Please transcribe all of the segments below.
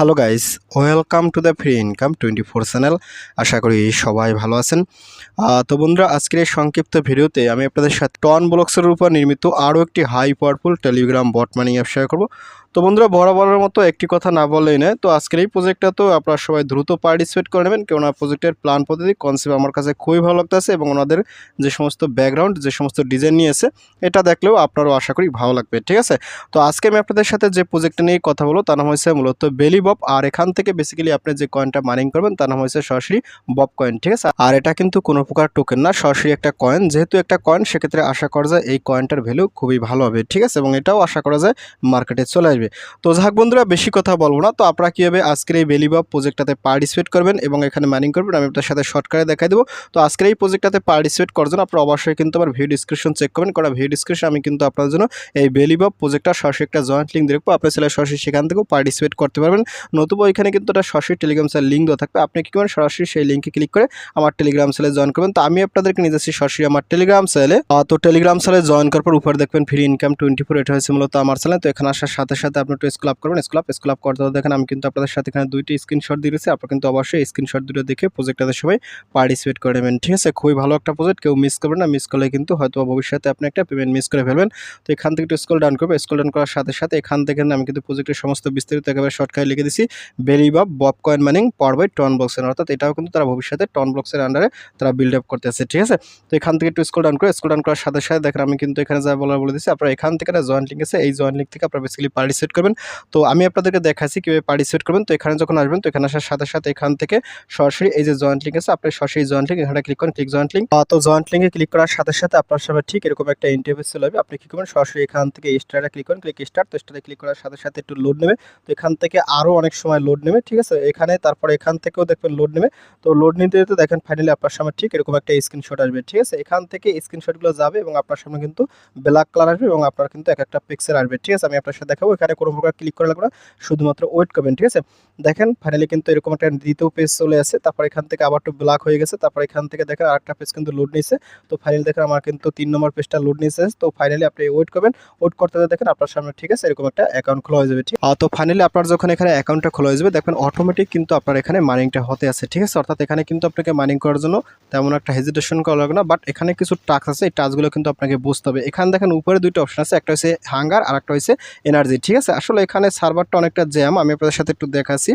Hello guys, welcome to the free income twenty four channel. আশা করি সবাই ভালো আছেন। তো বন্ধুরা, আজকের সংক্ষিপ্ত ভিডিওতে আমি আপনাদের সাথে টন ব্লকসের উপর নির্মিত আরও একটি high powerful Telegram bot money app share করব। তো বন্ধুরা, বরাবরের মতো একটি কথা না বললেই নয়। তো আজকের এই প্রজেক্টটা তো আপনারা সবাই দ্রুত পার্টিসিপেট করে নেবেন। কেননা প্রজেক্টের প্ল্যান পদ্ধতি কনসেপ্ট আমার কাছে খুবই ভালো লাগতেছে এবং ওনাদের যে সমস্ত ব্যাকগ্রাউন্ড যে সমস্ত ডিজাইন নিয়েছে এটা দেখলেও আপনারও আশা করি ভালো লাগবে। ঠিক আছে? তো আজকে আমি আপনাদের সাথে যে প্রজেক্টটা নিয়ে কথা বলব, তার নাম হয়েছে মূলত বেলি বব, আর এখান থেকে বেসিক্যালি আপনি যে কয়েনটা মাইনিং করবেন, তার নাম হয়েছে সরাসরি বব কয়েন ঠিক আছে? আর এটা কিন্তু কোনো প্রকার টোকেন না, সরাসরি একটা কয়েন যেহেতু একটা কয়েন সেক্ষেত্রে আশা করা যায় এই কয়েনটার ভ্যালু খুবই ভালো হবে, ঠিক আছে? এবং এটাও আশা করা যায় মার্কেটে চলে আসবে। তো যাক বন্ধুরা, বেশি কথা বলব না। তো আপনারা কীভাবে আজকের এই বেলি বব প্রজেক্টটাতে পার্টিসিপেট করবেন এবং এখানে মাইনিং করবেন, আমি আপনার সাথে শর্টকারে দেখাই দেবো। তো আজকের এই প্রজেক্টটাতে পার্টিসিপেট করার জন্য আপনারা অবশ্যই কিন্তু আমার ভিডিও ডিসক্রিপশন চেক করবেন। কারণ ভিডিও ডিসক্রিপশন আমি কিন্তু আপনার জন্য এই বেলিবব প্রজেক্টটা সরাসরি একটা জয়েন্ট লিঙ্ক দেখব আপনার ছেলে সরাসরি সেখান থেকেও পার্টিসিপেট করতে পারবেন। নতুবা ওইখানে কিন্তু একটা সরাসরি টেলিগ্রাম সেল লিঙ্ক দেওয়া থাকবে। আপনি কী করবেন? সরাসরি সেই লিঙ্কে ক্লিক করে আমার টেলিগ্রাম সেলে জয়েন করবেন। তো আমি আপনাদেরকে নিয়ে যাচ্ছি সরাসরি আমার টেলিগ্রাম সেলে তো টেলিগ্রাম সেলে জয়েন করার পর উপরে দেখবেন ফ্রি ইনকাম টোয়েন্টি ফোর এটা হয়েছে মূলত আমার চ্যানেল তো এখানে আসার সাথে সাথে আপনি একটু স্কুল আপ করবেন। স্কুল আপ স্কুল আপ করতে দেখেন আমি কিন্তু আপনাদের সাথে এখানে দুইটি স্ক্রিনশট দিয়েছি। আপনারা কিন্তু অবশ্যই স্ক্রিনশট দুটো দেখে প্রজেক্টটাতে সবাই পার্টিসিপেট করে নেবেন। ঠিক আছে? খুবই ভালো একটা প্রজেক্ট কেউ মিস করবেন না। মিস করলে কিন্তু হয়তো ভবিষ্যতে আপনি একটা পেমেন্ট মিস করে ফেলবেন। তো এখান থেকে একটু স্কুল ডাউন করবে। স্কুল ডাউন করার সাথে সাথে এখান থেকে আমি কিন্তু প্রজেক্টের সমস্ত বিস্তারিত একেবারে শর্টকাটে লিখে দিছি। বেরিবাব বব কয়েন মানিং পাওয়ার বাই টন বক্সের অর্থাৎ এটাও কিন্তু তারা ভবিষ্যতে টন বক্সের আন্ডারে তারা বিল্ড আপ করতেছে ঠিক আছে? তো এখান থেকে একটু স্কুল ডাউন করে। স্কুল ডাউন করার সাথে সাথে দেখেন আমি কিন্তু এখানে যা বলার বলে দিচ্ছি আপনারা এখান থেকে জয়েন্ট লিঙ্ক আছে, এই জয়েন্ট লিঙ্ক থেকে আপনারা বেসিক্যালি পার্টিসিপেট করবেন। তো আমি আপনাদেরকে দেখাচ্ছি কীভাবে পার্টিসিপেট করবেন। তো এখানে যখন আসবেন, তো এখানে আসার সাথে সাথে এখান থেকে সরাসরি এই যে জয়েন্ট লিঙ্ক আছে আপনি সরাসরি জয়েন্ট লিঙ্ক এখানে ক্লিক করেন ক্লিক জয়েন্ট লিঙ্ক তো জয়েন্ট লিঙ্কে ক্লিক করার সাথে সাথে আপনার সামনে ঠিক এরকম একটা ইন্টারভিউ চলে যাবে আপনি কি করবেন? সরাসরি এখান থেকে স্টারে ক্লিক করেন ক্লিক স্টার্ট তো স্টারে ক্লিক করার সাথে সাথে একটু লোড নেবে। তো এখান থেকে আরও অনেক সময় লোড নেবে, ঠিক আছে? এখানে তারপরে এখান থেকেও দেখবেন লোড নেবে। তো লোড নিতে নিতে দেখেন ফাইনালি আপনার সামনে ঠিক এরকম একটা স্ক্রিনশট আসবে, ঠিক আছে? এখান থেকে স্ক্রিনশটগুলো যাবে এবং আপনার সামনে কিন্তু ব্ল্যাক কালার আসবে এবং আপনার কিন্তু এক একটা পিক্সেল আসবে, ঠিক আছে? আমি আপনার সাথে দেখাবো, এখানে কোনো প্রকার ক্লিক করা লাগবে না, শুধুমাত্র ওয়েট করবেন, ঠিক আছে? দেখেন ফাইনালি কিন্তু এরকম একটা দ্বিতীয় পেজ চলে আসে, তারপর এখান থেকে আবার একটু ব্ল্যাক হয়ে গেছে, তারপর এখান থেকে দেখেন আরেকটা পেজ কিন্তু লোড নিয়েছে। তো ফাইনালি দেখেন আমার কিন্তু তিন নম্বর পেজটা লোড নিয়েছে, তো ফাইনালি আপনি ওয়েট করবেন। ওয়েট করতে দেখেন আপনার সামনে ঠিক আছে, এরকম একটা অ্যাকাউন্ট খোলা হয়ে যাবে, ঠিক। তো ফাইনালি আপনার যখন এখানে অ্যাকাউন্টটা খোলা হয়ে যাবে, দেখবেন অটোমেটিক কিন্তু আপনার এখানে মাইনিংটা হতে আছে, ঠিক আছে? অর্থাৎ এখানে কিন্তু আপনাকে মাইনিং করার জন্য তেমন একটা হেজিটেশন করা লাগবে না বাট এখানে কিছু টাস্ক আছে, এই টাস্কগুলো কিন্তু আপনাকে বুঝতে হবে। এখানে দেখেন উপরে দুইটা অপশন আছে, একটা হচ্ছে হাঙ্গার আর একটা হচ্ছে এনার্জি ঠিক আছে? আসলে এখানে সার্ভারটা অনেকটা জ্যাম আমি আপনাদের সাথে একটু দেখাচ্ছি।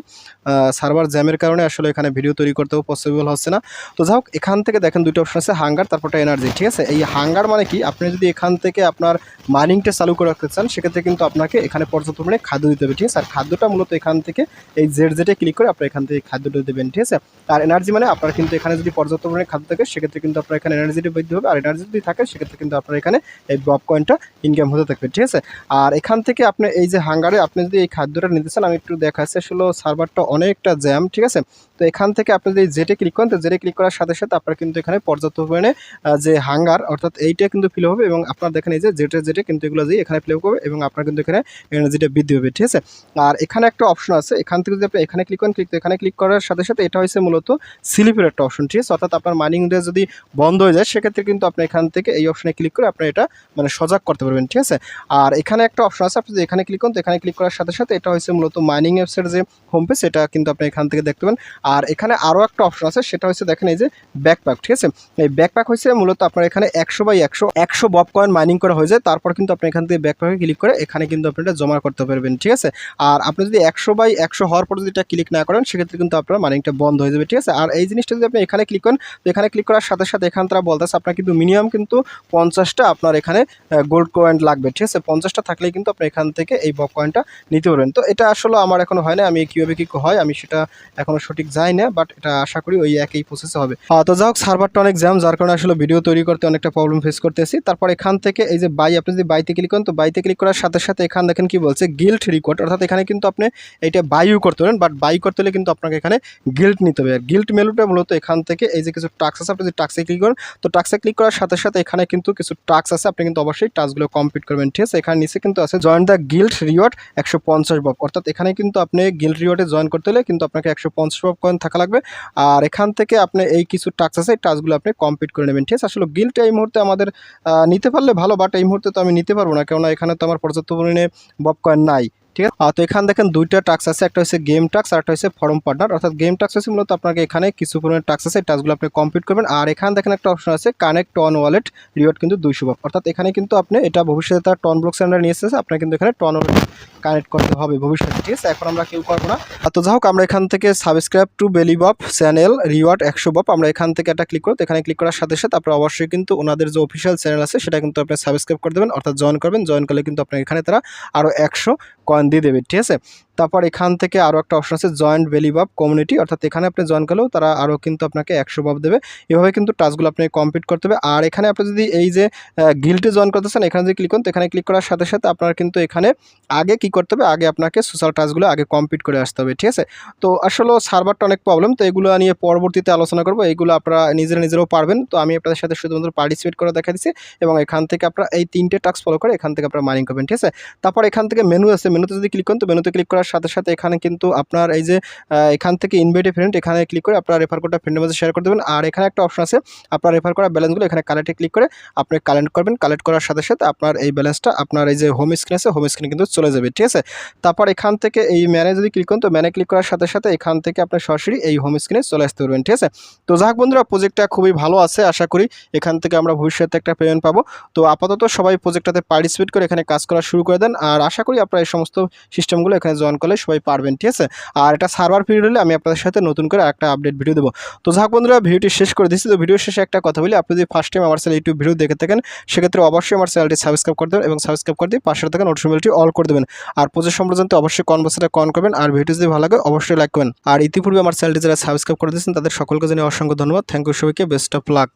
সার্ভার জ্যামের কারণে আসলে এখানে ভিডিও তৈরি করতেও পসিবল হচ্ছে না। তো যাই হোক, এখান থেকে দেখেন দুটো অপশন আছে হাঙ্গার তারপরটা এনার্জি ঠিক আছে? এই হাঙ্গার মানে কি? আপনি যদি এখান থেকে আপনার মাইনিংটা চালু করে রাখতে চান, সেক্ষেত্রে কিন্তু আপনাকে এখানে পর্যাপ্ত পরিমাণে খাদ্য দিতে হবে, ঠিক আছে? আর খাদ্যটা মূলত এখান থেকে এই জেড জেডে ক্লিক করে আপনার এখান থেকে খাদ্যটা দেবেন, ঠিক আছে? আর এনার্জি মানে আপনার কিন্তু এখানে যদি পর্যাপ্ত পরিমাণে খাদ্য থাকে, সেক্ষেত্রে কিন্তু আপনার এখানে এনার্জিটা বৃদ্ধি হবে। আর এনার্জি যদি থাকে, সেক্ষেত্রে কিন্তু আপনার এখানে এই বব কয়েনটা ইনকাম হতে থাকবে, ঠিক আছে? আর এখান থেকে আপনি এই যে হাঙ্গারে আপনি যদি এই খাদ্যটা নিতে চান, আমি একটু দেখাচ্ছি, আসলে সার্ভারটা অনেকটা জ্যাম ঠিক আছে? তো এখান থেকে আপনি যদি জেটে ক্লিক করেন, তো জেটে ক্লিক করার সাথে সাথে আপনার কিন্তু এখানে পর্যাপ্ত পরিমাণে যে হাঙ্গার অর্থাৎ এইটা কিন্তু ফিল হবে এবং আপনার দেখেন এই যে জেটে জেটে কিন্তু এগুলো দিয়ে এখানে ফিল হবে এবং আপনার কিন্তু এখানে এনার্জিটা বৃদ্ধি হবে ঠিক আছে? আর এখানে একটা অপশন আছে। এখান থেকে যদি আপনি এখানে ক্লিক করেন ক্লিক এখানে ক্লিক করার সাথে সাথে এটা হচ্ছে মূলত স্লিপের একটা অপশন ঠিক আছে? অর্থাৎ আপনার মাইনিং ডে যদি বন্ধ হয়ে যায়, সেক্ষেত্রে কিন্তু আপনি এখান থেকে এই অপশনে ক্লিক করে আপনি এটা মানে সজাগ করতে পারবেন, ঠিক আছে? আর এখানে একটা অপশন আছে, আপনি যদি এখানে ক্লিক করেন, তো এখানে ক্লিক করার সাথে সাথে এটা হচ্ছে মূলত মাইনিং অ্যাপসের যে হোম পেজ সেটা কিন্তু আপনি এখান থেকে দেখতে পাবেন আর এখানে আরও একটা অপশন আছে, সেটা হচ্ছে দেখেন এই যে ব্যাকপ্যাক ঠিক আছে? এই ব্যাকপ্যাক হচ্ছে মূলত আপনার এখানে একশো বাই একশো একশো বব কয়েন মাইনিং করা হয়ে যায়। তারপর কিন্তু আপনি এখান থেকে ব্যাকপ্যাকে ক্লিক করে এখানে কিন্তু আপনি এটা জমা করতে পারবেন, ঠিক আছে? আর আপনি যদি একশো বাই একশো হওয়ার পর যদি এটা ক্লিক না করেন, সেক্ষেত্রে কিন্তু আপনার মাইনিংটা বন্ধ হয়ে যাবে, ঠিক আছে? আর এই জিনিসটা যদি আপনি এখানে ক্লিক করেন, তো এখানে ক্লিক করার সাথে সাথে এখান তারা বলতেছে আপনার কিন্তু মিনিমাম কিন্তু পঞ্চাশটা আপনার এখানে গোল্ড কয়েন লাগবে, ঠিক আছে? পঞ্চাশটা থাকলেই কিন্তু আপনি এখান থেকে এই বব কয়েনটা নিতে পারবেন। তো এটা আসলে আমার এখনও হয় না আমি কীভাবে কী হয়, আমি সেটা এখনও সঠিক যাই না বাট এটা আশা করি ওই একই প্রসেসে হবে। তো যাই হোক সার্ভারটা অনেক জ্যাম যার কারণে আসলে ভিডিও তৈরি করতে অনেকটা প্রবলেম ফেস করতেছি। তারপর এখান থেকে এই যে বাই আপনি যদি বাইতে ক্লিক করেন, তো বাইতে ক্লিক করার সাথে সাথে এখান দেখেন কি বলছে গিল্ট রিকোয়ার্ড অর্থাৎ এখানে কিন্তু আপনি এটা বাইও করতে পারেন বাট বাই করতে হলে কিন্তু আপনাকে এখানে গিল্ট নিতে হবে। আর গিল্ট মেলুটা মূলত এখান থেকে এই যে কিছু টাক্স আছে, আপনি যদি টাক্সে ক্লিক করেন, তো টাক্সে ক্লিক করার সাথে সাথে এখানে কিন্তু কিছু টাক্স আছে, আপনি কিন্তু অবশ্যই টাস্কগুলো কমপ্লিট করবেন। ঠিক আছে? এখানে নিচে কিন্তু আছে জয়েন দ্য গিল্ট রিওয়ার্ড একশো পঞ্চাশ বব অর্থাৎ এখানে কিন্তু আপনি গিল্ট রিওয়ার্ডে জয়েন করতে হলে কিন্তু আপনাকে একশো পঞ্চাশ বব কয়েন থাকা লাগবে। আর এখান থেকে আপনি এই কিছু টাক্স আছে, এই টাস্কগুলো আপনি কমপ্লিট করে নেবেন। ঠিক আছে? আসলে গিল্ট এই মুহূর্তে আমাদের নিতে পারলে ভালো বাট এই মুহূর্তে তো আমি নিতে পারব না, কেননা এখানে তো আমার পর্যাপ্ত পরিমাণে বব কয়েন নাই। ঠিক আছে? তো এখানে দেখেন দুইটা টাক্স আছে, একটা হচ্ছে গেম টাক্স আর একটা হচ্ছে ফর্ম পার্টনার। অর্থাৎ গেম টাক্স হচ্ছে মূলত আপনাকে এখানে কিছু পরিমাণ টাক্স আছে টাক্সগুলো আপনি কমপ্লিট করবেন। আর এখানে দেখেন একটা অপশন আছে কানেক্ট অন ওয়ালেট রিওয়ার্ড কিন্তু দুইশো বাপ অর্থাৎ এখানে কিন্তু আপনি, এটা ভবিষ্যতে তার টন ব্লক সেন্টার নিয়ে এসেছে, আপনার কিন্তু এখানে টন ওয়ালেট কানেক্ট করতে হবে ভবিষ্যতে, ঠিক আছে? এখন আমরা কেউ করব না। তো যাই হোক আমরা এখান থেকে subscribe to belly bop channel reward একশো বপ আমরা এখান থেকে একটা ক্লিক করব। এখানে ক্লিক করার সাথে সাথে আপনার অবশ্যই কিন্তু ওনাদের যে অফিসিয়াল চ্যানেল আছে, সেটা কিন্তু আপনি সাবস্ক্রাইব করে দেবেন, অর্থাৎ জয়েন করবেন। জয়েন করলে কিন্তু আপনার এখানে তারা আরও একশো কয়েন দিয়ে দেবে, ঠিক আছে? তারপর এখান থেকে আরও একটা অপশন আছে জয়েন্ট ভ্যালি বাব কমিউনিটি অর্থাৎ এখানে আপনি জয়েন করলেও তারা আরও কিন্তু আপনাকে একশো বাব দেবে। এভাবে কিন্তু টাস্কগুলো আপনি কমপ্লিট করতে হবে। আর এখানে আপনি যদি এই যে গিল্টে জয়েন করতেছেন এখানে যদি ক্লিক করেন, তো এখানে ক্লিক করার সাথে সাথে আপনার কিন্তু এখানে আগে কি করতে হবে? আগে আপনাকে সোশ্যাল টাস্কগুলো আগে কমপ্লিট করে আসতে হবে, ঠিক আছে? তো আসলে সার্ভারটা অনেক প্রবলেম তো এগুলো নিয়ে পরবর্তীতে আলোচনা করব। এইগুলো আপনারা নিজেরা নিজেরাও পারবেন। তো আমি আপনাদের সাথে শুধুমাত্র পার্টিসিপেট করে দেখা দিচ্ছি এবং এখান থেকে আপনারা এই তিনটে টাস্ক ফলো করে এখান থেকে আপনারা মাইনিং করবেন, ঠিক আছে? তারপর এখান থেকে মেনু আছে। মেনুতে যদি ক্লিক করেন, তো মেনুতে ক্লিক করার সাথে সাথে এখানে কিন্তু আপনার এই যে এখান থেকে ইনভাইটে ফ্রেন্ড এখানে ক্লিক করে আপনার রেফার কোডটা ফ্রেন্ডের মধ্যে শেয়ার করে দেবেন। আর এখানে একটা অপশন আছে, আপনার রেফার করা ব্যালেন্সগুলো এখানে কালেক্টে ক্লিক করে আপনি কালেক্ট করবেন। কালেক্ট করার সাথে সাথে আপনার এই ব্যালেন্সটা আপনার এই যে হোম স্ক্রিন আছে হোম স্ক্রিনে কিন্তু চলে যাবে, ঠিক আছে? তারপর এখান থেকে এই ম্যানে যদি ক্লিক করেন, তো ম্যানে ক্লিক করার সাথে সাথে এখান থেকে আপনার সরাসরি এই হোম স্ক্রিনে চলে আসতে পারবেন, ঠিক আছে? তো যাক বন্ধুরা প্রজেক্টটা খুবই ভালো আছে, আশা করি এখান থেকে আমরা ভবিষ্যতে একটা পেমেন্ট পাবো। তো আপাতত সবাই প্রজেক্টটাতে পার্টিসিপেট করে এখানে কাজ করা শুরু করে দেন। আর আশা করি আপনারা এই সমস্ত সিস্টেমগুলো এখানে জয়েন করলে সবাই পারবেন, ঠিক আছে? আর এটা সার্ভার পিরিয়ড হলে আমি আপনাদের সাথে নতুন করে একটা আপডেট ভিডিও দেবো। তো যাক বন্ধুরা ভিডিওটি শেষ করে দিচ্ছি। তো ভিডিও শেষে একটা কথা বলি, আপনি যদি ফার্স্ট টাইম আমার চ্যানেল ইউটিউব ভিডিও দেখে থাকেন, সেক্ষেত্রে অবশ্যই আমার চ্যানেলটি সাবস্ক্রাইব করে দেবেন এবং সাবস্ক্রাইব করে দিয়ে পাশে থাকা নোটিফিকেশনটি অল করে দেবেন। আর প্রজেক্ট সম্পর্কে অবশ্যই কনভার্সেটা কন করবেন। আর ভিডিও যদি ভালো লাগে, অবশ্যই লাইক করবেন। আর ইতিপূর্বে আমার চ্যানেলটি যারা সাবস্ক্রাইব করে দিয়েছেন, তাদের সকলকে জানিয়ে অসংখ্য ধন্যবাদ। থ্যাংক ইউ সবাইকে বেস্ট অফ লাক